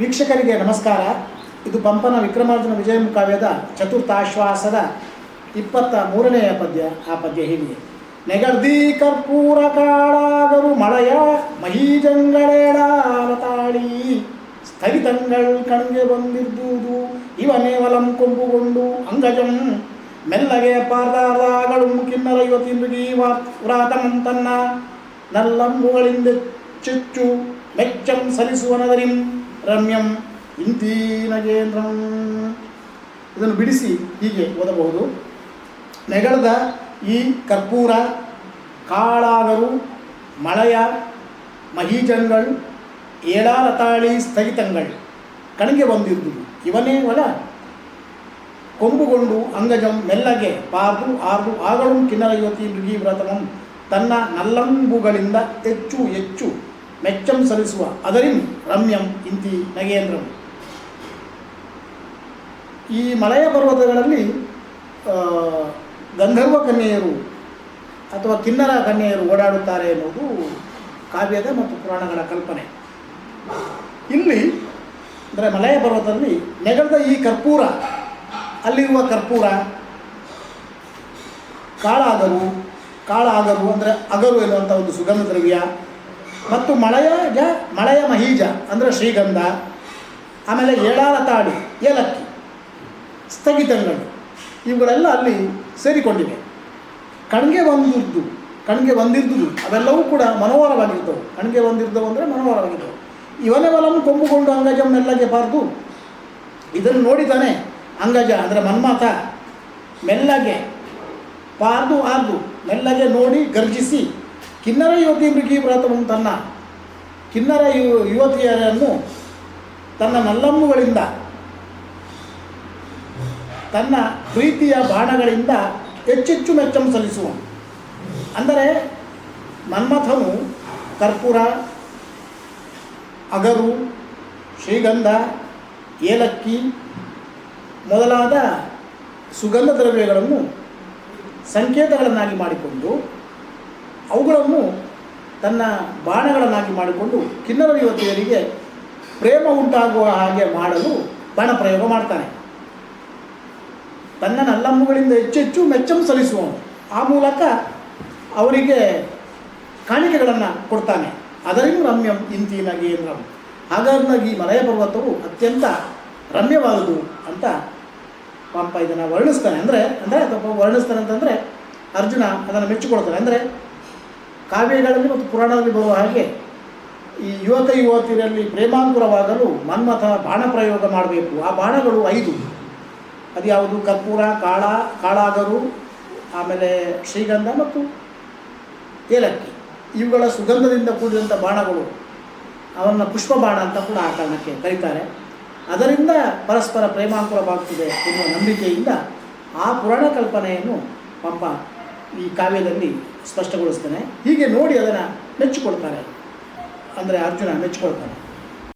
ವೀಕ್ಷಕರಿಗೆ ನಮಸ್ಕಾರ. ಇದು ಪಂಪನ ವಿಕ್ರಮಾರ್ಜುನ ವಿಜಯಂ ಕಾವ್ಯದ ಚತುರ್ಥಾಶ್ವಾಸದ ಇಪ್ಪತ್ತ ಮೂರನೆಯ ಪದ್ಯ. ಆ ಪದ್ಯ ಹೀಗಿದೆ. ನೆಗರ್ದಿ ಕರ್ಪೂರ ಕಾಳಾಗರು ಮಳೆಯ ಮಹೀಜಂಗಳೇಳಾಲತಾಳಿ ಸ್ಥಗಿತಂಗಳ್ ಕಣ್ಗೆ ಬಂದಿದ್ದುದು, ಇವನೇ ವಲಂ ಕೊಂಬುಗೊಂಡು ಅಂಗಜಂ. ಮೆಲ್ಲಗೆ ಪಾರ್ದಾರ್ದಾಗಳು ಕಿನ್ನರ ಯುವತಿ ವ್ರಾತಮಂತನ್ನ ನಲ್ಲಂಬುಗಳಿಂದ ಚುಚ್ಚು, ಮೆಚ್ಚಂ ಸಲಿಸುವನದರಿಂ ರಮ್ಯಂ ಇಂತೀ ನಗೇಂದ್ರಂ. ಇದನ್ನು ಬಿಡಿಸಿ ಹೀಗೆ ಓದಬಹುದು. ನೆಗಳದ ಈ ಕರ್ಪೂರ, ಕಾಳಾಗರು, ಮಳೆಯ ಮಹೀಜಂಗಳು ಏಳಾಲತಾಳಿ ಸ್ಥಗಿತಂಗಳ್ ಕಣಿಗೆ ಬಂದಿದ್ದು ಇವನೇ ಒಲ ಕೊಂಬುಗೊಂಡು ಅಂಗಜಂ ಮೆಲ್ಲಗೆ ಪಾರ್ದು ಆರ್ದು ಆಗಳು ಕಿನ್ನರ ಯುವತಿ ಮೃಗಿ ತನ್ನ ನಲ್ಲಂಬುಗಳಿಂದ ಹೆಚ್ಚು ಹೆಚ್ಚು ಮೆಚ್ಚಂ ಸಲ್ಲಿಸುವ. ಅದರಿಂ ರಮ್ಯಂ ಇಂತಿ ನಗೇಂದ್ರಂ. ಈ ಮಲಯ ಪರ್ವತಗಳಲ್ಲಿ ಗಂಧರ್ವ ಕನ್ಯೆಯರು ಅಥವಾ ಕಿನ್ನರ ಕನ್ಯೆಯರು ಓಡಾಡುತ್ತಾರೆ ಎನ್ನುವುದು ಕಾವ್ಯದ ಮತ್ತು ಪುರಾಣಗಳ ಕಲ್ಪನೆ. ಇಲ್ಲಿ, ಅಂದರೆ ಮಲಯ ಪರ್ವತದಲ್ಲಿ ನೆಗಳದ ಈ ಕರ್ಪೂರ, ಅಲ್ಲಿರುವ ಕರ್ಪೂರ, ಕಾಳಾಗರು ಕಾಳಾಗರು ಅಂದರೆ ಅಗರು ಎನ್ನುವಂಥ ಒಂದು ಸುಗಂಧ ದ್ರವ್ಯ ಮತ್ತು ಮಳೆಯ ಜ, ಮಳೆಯ ಮಹೀಜ, ಅಂದರೆ ಶ್ರೀಗಂಧ, ಆಮೇಲೆ ಏಳಾರ ತಾಡಿ ಏಲಕ್ಕಿ, ಸ್ಥಗಿತಗಳು, ಇವುಗಳೆಲ್ಲ ಅಲ್ಲಿ ಸೇರಿಕೊಂಡಿವೆ. ಕಣ್ಗೆ ಬಂದಿದ್ದು, ಕಣ್ಗೆ ಬಂದಿದ್ದುದು, ಅವೆಲ್ಲವೂ ಕೂಡ ಮನೋಹರವಾಗಿರ್ತವೆ. ಕಣ್ಗೆ ಬಂದಿದ್ದವು ಅಂದರೆ ಮನೋಹರವಾಗಿದ್ದವು ಇವನೇ ವಲಂ ಕೊಂಬುಗೊಂಡು ಅಂಗಜ ಮೆಲ್ಲಗೆ ಪಾರ್ದು, ಇದನ್ನು ನೋಡಿದಾನೆ ಅಂಗಜ, ಅಂದರೆ ಮನ್ಮಾತ, ಮೆಲ್ಲಗೆ ಪಾರ್ದು, ಆರ್ದು, ಮೆಲ್ಲಗೆ ನೋಡಿ ಗರ್ಜಿಸಿ ಕಿನ್ನರ ಯುವತಿ ಮೃಗಿ ಪ್ರಥಮ ತನ್ನ ಕಿನ್ನರ ಯು ಯುವತಿಯರನ್ನು ತನ್ನ ನಲ್ಲಮ್ಮುಗಳಿಂದ, ತನ್ನ ಪ್ರೀತಿಯ ಬಾಣಗಳಿಂದ ಹೆಚ್ಚೆಚ್ಚು ಮೆಚ್ಚಂ ಸಲ್ಲಿಸುವ. ಅಂದರೆ ಮನ್ಮಥನು ಕರ್ಪೂರ, ಅಗರು, ಶ್ರೀಗಂಧ, ಏಲಕ್ಕಿ ಮೊದಲಾದ ಸುಗಂಧ ದ್ರವ್ಯಗಳನ್ನು ಸಂಕೇತಗಳನ್ನಾಗಿ ಮಾಡಿಕೊಂಡು ಅವುಗಳನ್ನು ತನ್ನ ಬಾಣಗಳನ್ನಾಗಿ ಮಾಡಿಕೊಂಡು ಕಿನ್ನರ ಯುವತಿಯರಿಗೆ ಪ್ರೇಮ ಉಂಟಾಗುವ ಹಾಗೆ ಮಾಡಲು ಬಾಣ ಪ್ರಯೋಗ ಮಾಡ್ತಾನೆ. ತನ್ನ ನಲ್ಲಮ್ಮುಗಳಿಂದ ಹೆಚ್ಚೆಚ್ಚು ಮೆಚ್ಚಂ ಸಲ್ಲಿಸುವವನು. ಆ ಮೂಲಕ ಅವರಿಗೆ ಕಾಣಿಕೆಗಳನ್ನು ಕೊಡ್ತಾನೆ. ಅದರಿಂದ ರಮ್ಯಂ ಇಂತಿ ನಗೇಂದ್ರಂ ಹಾಗಾಗಿ ಈ ಮಲಯ ಪರ್ವತವು ಅತ್ಯಂತ ರಮ್ಯವಾದುದು ಅಂತ ಪಾಪ ಇದನ್ನು ವರ್ಣಿಸ್ತಾನೆ. ಅಂದರೆ ಅಂದರೆ ಅಥವಾ ವರ್ಣಿಸ್ತಾನೆ ಅಂತಂದರೆ ಅರ್ಜುನ ಅದನ್ನು ಮೆಚ್ಚಿಕೊಡ್ತಾನೆ ಅಂದರೆ ಕಾವ್ಯಗಳಲ್ಲಿ ಮತ್ತು ಪುರಾಣದಲ್ಲಿ ಬರುವ ಹಾಗೆ ಈ ಯುವಕ ಯುವತಿಯರಲ್ಲಿ ಪ್ರೇಮಾಂಕುರವಾಗಲು ಮನ್ಮಥ ಬಾಣ ಪ್ರಯೋಗ ಮಾಡಬೇಕು. ಆ ಬಾಣಗಳು ಐದು. ಅದು ಯಾವುದು? ಕರ್ಪೂರ, ಕಾಳ, ಕಾಳಾಗರು, ಆಮೇಲೆ ಶ್ರೀಗಂಧ ಮತ್ತು ಏಲಕ್ಕಿ. ಇವುಗಳ ಸುಗಂಧದಿಂದ ಕೂಡಿದಂಥ ಬಾಣಗಳು, ಅವನ್ನು ಪುಷ್ಪ ಬಾಣ ಅಂತ ಕೂಡ ಆ ಕಾರಣಕ್ಕೆ ಕರೀತಾರೆ. ಅದರಿಂದ ಪರಸ್ಪರ ಪ್ರೇಮಾಂಕುರವಾಗ್ತಿದೆ ಎನ್ನುವ ನಂಬಿಕೆಯಿಂದ ಆ ಪುರಾಣ ಕಲ್ಪನೆಯನ್ನು ಪಂಪ ಈ ಕಾವ್ಯದಲ್ಲಿ ಸ್ಪಷ್ಟಗೊಳಿಸ್ತಾನೆ. ಹೀಗೆ ನೋಡಿ ಅದನ್ನು ಮೆಚ್ಚಿಕೊಳ್ತಾರೆ. ಅಂದರೆ ಅರ್ಜುನ ಮೆಚ್ಚಿಕೊಳ್ತಾನೆ.